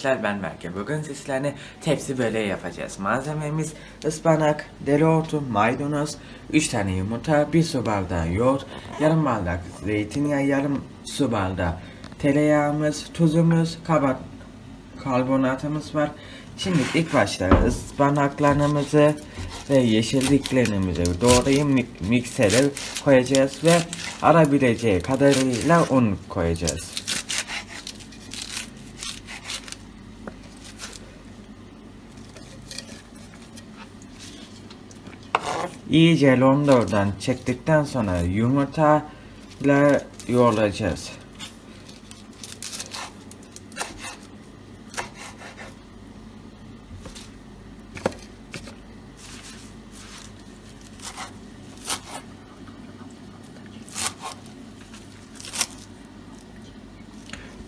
Arkadaşlar ben Berke. Bugün sizlerle tepsi böreği yapacağız. Malzememiz ıspanak, dereotu, maydanoz, 3 tane yumurta, 1 su bardağı yoğurt, yarım bardak zeytinyağı, yarım su bardağı tereyağımız, tuzumuz, kabar karbonatımız var. Şimdi ilk başta ıspanaklarımızı ve yeşilliklerimizi doğrayıp mi- miksere koyacağız ve arabileceği kadarıyla un koyacağız. İyice londordan çektikten sonra yumurtayla yoğuracağız.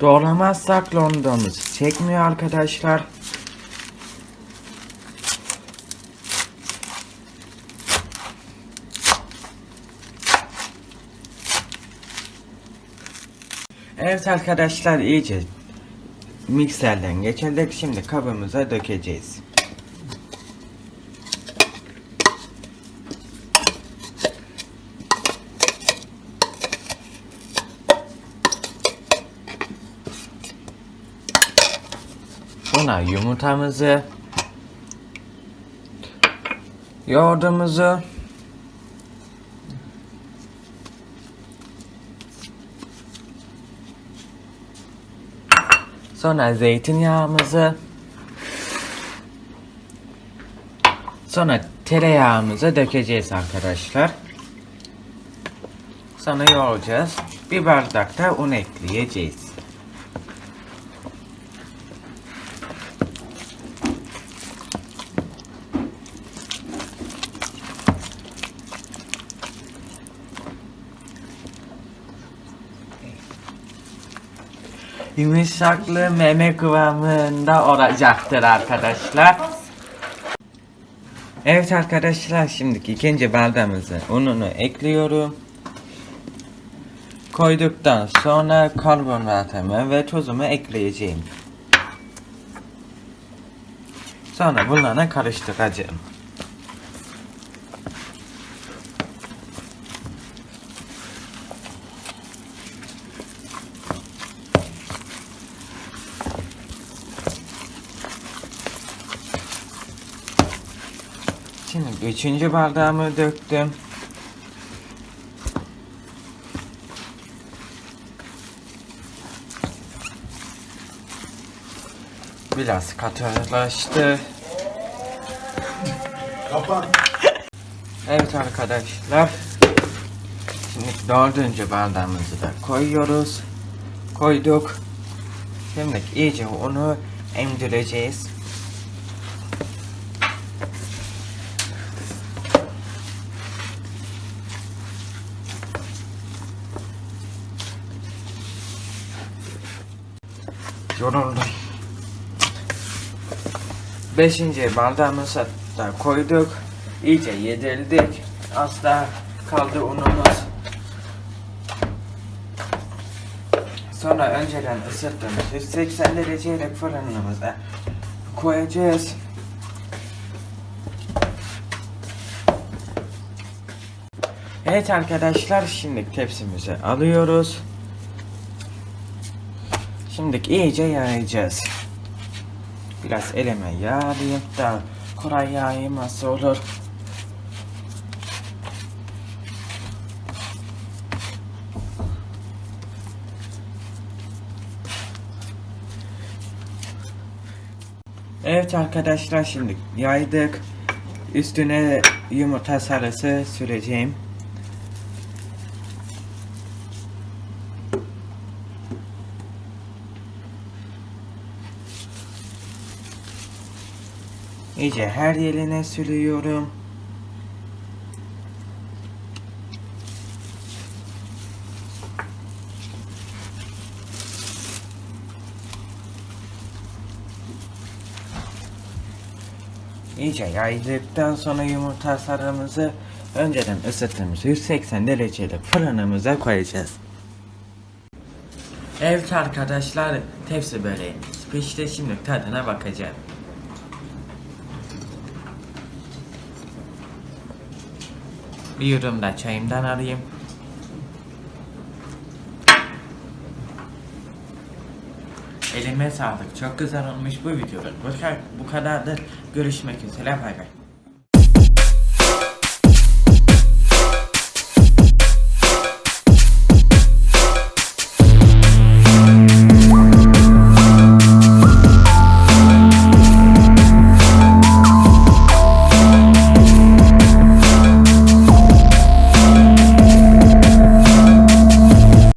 Doğramazsak londonumuz çekmiyor arkadaşlar. Evet arkadaşlar iyice mikserden geçirdik. Şimdi kabımıza dökeceğiz. Buna yumurtamızı yoğurdumuzu Sonra zeytinyağımızı Sonra tereyağımızı dökeceğiz arkadaşlar. Sonra yoğuracağız. Bir bardak da un ekleyeceğiz. Yumuşaklığı meme kıvamında olacaktır arkadaşlar. Evet arkadaşlar şimdiki ikinci bardağımızı ununu ekliyorum. Koyduktan sonra karbonatımı ve tuzumu ekleyeceğim. Sonra bunları karıştıracağım. Şimdi üçüncü bardağımı döktüm. Biraz katılaştı. Kapan. Evet arkadaşlar. Şimdi dördüncü bardağımızı da koyuyoruz. Koyduk. Şimdi iyice onu emdireceğiz. Yoruldum. Beşinci bardağımızı da koyduk. İyice yedirdik. Az daha kaldı unumuz. Sonra önceden ısıttığımız 180 derecelik fırınımıza koyacağız. Evet arkadaşlar şimdi tepsimizi alıyoruz. Şimdi iyice yayacağız. Biraz elime yağlayayım da kolay yayılması olur. Evet arkadaşlar şimdi yaydık. Üstüne yumurta sarısı süreceğim. İyice her yerine sürüyorum. İyice yaydıktan sonra yumurta sarımızı önceden ısıttığımız 180 derecelik fırınımıza koyacağız. Evet arkadaşlar tepsi böreğimiz pişti. Şimdi tadına bakacağım. Bir yudum da çayımdan alayım. Elime sağlık. Çok güzel olmuş bu videoda. Bu, bu kadardır. Görüşmek üzere. Bay bay.